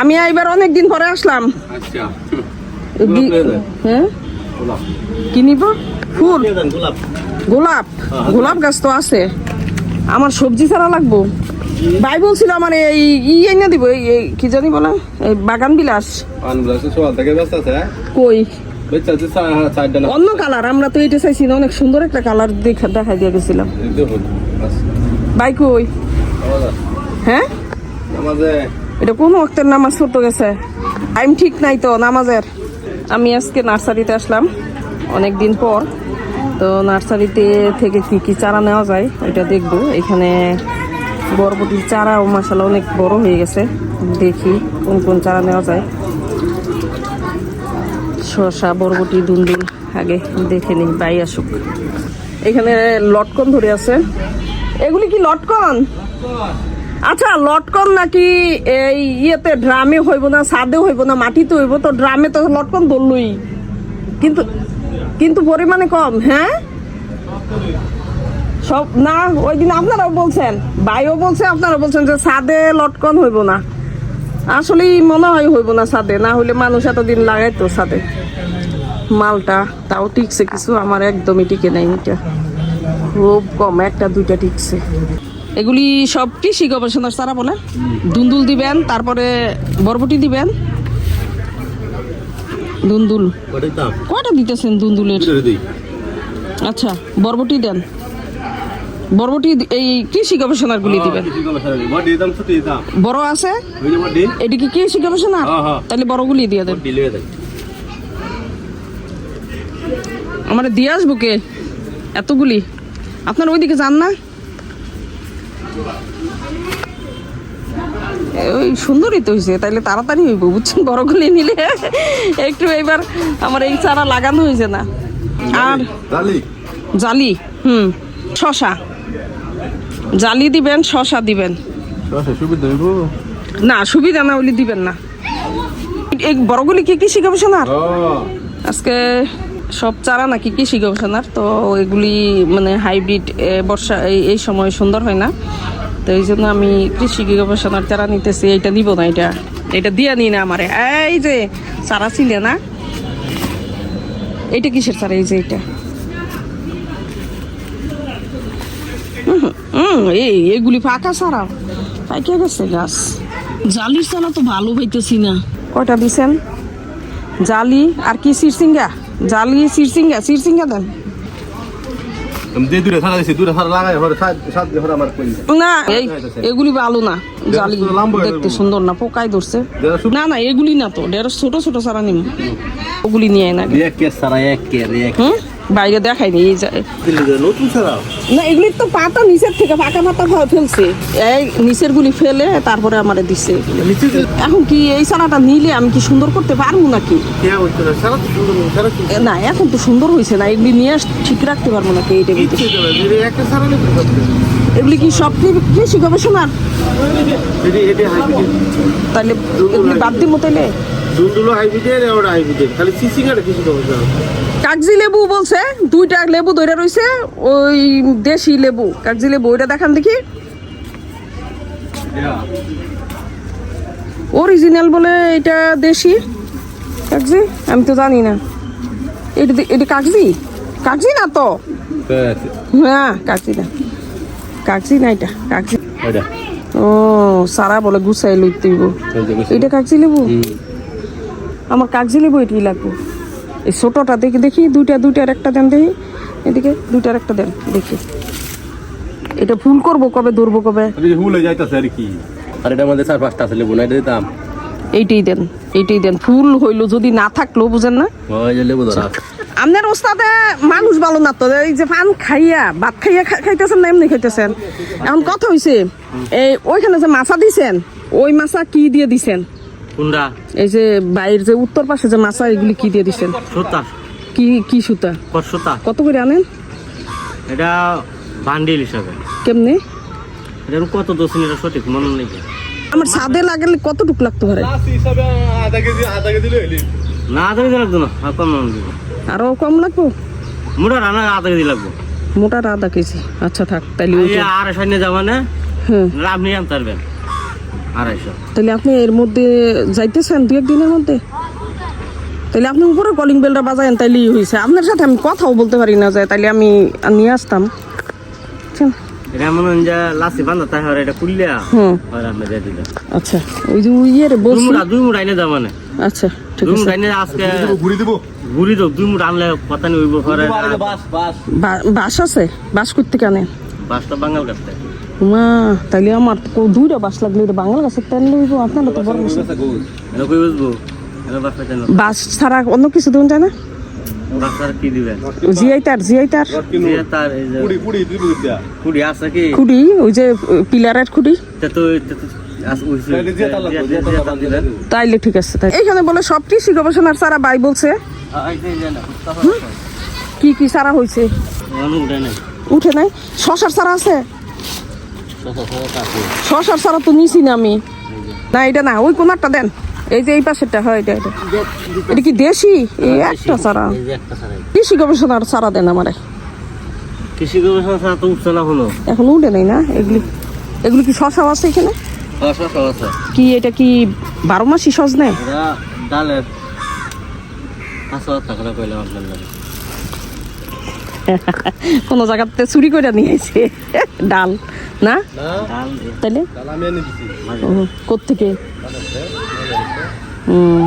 আমি এবার অনেক দিন পরে আসলাম। আচ্ছা। হ্যাঁ? গোলাপ। কি নিব? ফুল। গোলাপ গোলাপ। গাছ তো আছে। আমার সবজি ছাড়া লাগবো। ভাই বলছিল আমার এই ই এনে দিব এই কি জানি বলে? এই বাগান বিলাস। আছে কই? না অন্য কালার আমরা তো এটা চাইছি না অনেক সুন্দর একটা কালার দেখা দেখা দিয়ে গেছিলাম। ভাই কই? হ্যাঁ? এটা কোন ওয়াক্তের নামাজ পড়তে গেছে? আইম ঠিক নাই তো, নামাজের। আমি আজকে নার্সারিতে আসলাম অনেক দিন পর। তো নার্সারিতে থেকে কি কি চারা নেওয়া যায়, ওইটা দেখব। এখানে বরবটির চারাও মাসালা অনেক বড় হয়ে গেছে। দেখি কোন কোন চারা নেওয়া যায়। শসা, বরবটি দুন্দুল আগে দেখে নিই, বাই আসুক। এখানে লটকন ধরে আছে। এগুলি কি লটকন? আচ্ছা লটকন নাকি এই ইয়েতে ড্রামে হইব না, ছাদে হইব না, মাটিতে হইব, তো ড্রামে তো লটকন ধরলই। কিন্তু কিন্তু পরিমাণে কম হ্যাঁ? সব, না ওই দিন আপনারাও বলছেন, ভাইও বলছে আপনারা বলছেন যে ছাদে লটকন হইব না। আসলেই মনে হয় হইব না ছাদে, না হইলে মানুষ এতদিন লাগাইতো সাদে মালটা, তাও টিকছে কিছু, আমার একদমই টিকে নাই এটা। খুব কম, একটা, দুইটা টিকছে। এগুলি সব কৃষি গবেষণার চারা বলে। দুন্দুল দিবেন তারপরে বরবটি দিবেন। দুন্দুল। কয়টা দিতেছেন দুন্দুলের? আচ্ছা বরবটি দেন। বরবটি এই কৃষি গবেষণার গুলি দিবেন। বডি বড় আছে? এটি কি কৃষি গবেষণা? হ্যাঁ, হ্যাঁ। তাহলে বড়গুলি দিয়ে দেন। আমার দিয়ে আসব কে? এতগুলি? আপনার ওইদিকে যান না? ওই সুন্দরই তো হয়েছে তাইলে তাড়াতাড়ি হইব বুঝছেন? বড়গুলি নিলে একটু এবার আমার এই চারা লাগানো হয়েছে না। আর জালি? হুম শশা। জালি দিবেন শশা দিবেন। না সুবিধা না হলে দিবেন না। এই বড়গুলি কি কৃষি গবেষণার? আজকে সব চারা নাকি কৃষি গবেষণার তো এগুলি মানে হাইব্রিড বর্ষা এই সময় সুন্দর হয় না। তো এই জন্য আমি কৃষি গবেষণার চারা নিতেছি এইটা নিব না এটা এটা দিয়ে নি না আমারে। এই যে চারা ছিলে না। এইটা কিসের চারা? এই যে এটা হুম, এই এগুলি ফাঁকা চারা। পাইকে গেছে গাছ। জালির চারা তো ভালো হইতেছি না। কয়টা দিছেন? জালি আর কি সিরসিঙ্গা? জালি সিরসিঙ্গা সিরসিঙ্গা দেন। না এই এগুলি আলু না জালি। দেখতে। সুন্দর না পোকায় ধরছে। না না এগুলি না তো ছোট ছোট সারা নিম। ওগুলি নিয়ে না এক সারা এক এক। হুম? বাইরে দেখাইনি এই না এগুলির তো পাতা নিচের থেকে পাকা পাতা ফ- ফেলছে। এই নিচের গুলি ফেলে তারপরে আমার যে এখন কি এই সারাটা নিলে আমি কি সুন্দর করতে পারব নাকি? না এখন তো সুন্দর হয়েছে না এগুলি নিয়ে ঠিক রাখতে পারব নাকি এইটা এগুলি কি সব কৃষি গবেষণার? তাহলে এগুলি বাদ দিব তাইলে? দুলদুলো হাইব্রিডের ওটা হাইব্রিডের। খালি সিসিঙ্গাটা কিছু সমস্যা কাগজি লেবু বলছে দুইটা লেবু ধরে রইছে ওই দেশি লেবু। কাগজি লেবু ওইটা দেখান দেখি। অরিজিনাল বলে এটা দেশি কাগজি? আমি তো জানি না। এটা এটা কাগজি? কাগজি না তো? হ্যাঁ কাগজি না। কাগজি না এটা কাগজি। ও সারা বলে গুছাই লইতে হইব। এটা কাগজি লেবু? আমার কাগজি লেবু এটি লাগবো? এই ছোটটা দেখি দেখি দুইটা দুইটার একটা দেন দেখি। এদিকে দুইটার একটা দেন দেখি। এটা ফুল করব কবে ধরবো কবে? হুলে যাইতাছে আর কি। আর এটা আমাদের চার পাঁচটা আছে লেবু না এটা দিতাম। এইটাই দেন এইটাই দেন। ফুল হইল যদি না থাকল বুঝেন না? আপনার ওস্তাদে মানুষ ভালো না তো এই যে পান খাইয়া ভাত খাইয়া খাইতেছেন না এমনি খাইতেছেন? এখন কথা হইছে এই ওইখানে যে মাছা দিছেন ওই মাছা কি দিয়ে দিছেন? কোনটা? এই যে বাইরের যে উত্তর পাশে যে মাছা এগুলি কি দিয়ে দিছেন? সুতা। কি কি সুতা? কত সুতা। কত করে আনেন? এটা বান্ডিল হিসাবে। কেমনে? এটা কত দোষিন এটা সঠিক মনে নেই। আমার সাদে লাগলে কতটুক লাগতে পারে? আধা কেজি আধা কেজি না আধা কেজি লাগতো না আর কম মনে দিব আরও কম লাগবো? মোটা রান্না আধা কেজি লাগবো। মোটার আধা কেজি। আচ্ছা থাক এই আর সাইনে যাবা না। হ্যাঁ। আপনি আনতে পারবেন। আড়াইশো। তাহলে আপনি এর মধ্যে যাইতেছেন দু একদিনের মধ্যে? তাহলে আপনি উপরে কলিং বেলটা বাজায়েন তাইলে হয়েছে আপনার সাথে আমি কথাও বলতে পারি না যে তাইলে আমি নিয়ে আসতাম। বুঝছেন? এটা মনে হয় যে লাসি বান্ধা তাই হয় এটা কুলিয়া হুম। আপনি দিয়ে দিলেন আচ্ছা ওই যে ইয়ে দুই দুই দাও মানে। আচ্ছা ঠিক দুই আছে। আজকে ঘুরি দিব। ঘুরি দাও দুই মুঠ আনলে কথা নেই হইব পরে বাস বাস বা- বাস আছে? বাস করতে কেন? বাসটা বাঙাল কাছ মা তাইলে আমার তো দুইটা বাস লাগলে বাংলা গাছের তেল লইব আপনার তো বড় বাস। ছাড়া অন্য কিছু দেবেন যায় না কি জিআই তার জিআই খুঁড়ি ওই যে পিলারের খুঁড়ি তাইলে ঠিক আছে তাই এখানে বলে সব কৃষি গবেষণার সারা বাই বলছে। কি কি সারা হয়েছে উঠে নাই। শশার সারা আছে। শশার সারা তো নিছি না আমি। না এটা না ওই কোনারটা দেন। এই যে এই পাশেরটা হয় এটা এটা। এটা কি দেশি? এই একটা সারা। কৃষি গবেষণার সারা দেন আমারে। কৃষি গবেষণা ছাড়া তো উঠছে না হলো এখন উঠে নাই না? এগুলি এগুলি কি শশাও আছে এখানে? আছে। কি এটা কি বারো মাসি সজনে? এরা ডালের কোনো জায়গাতে চুরি করে নিয়েছে ডাল। না? তাহলে কোথেকে হুম।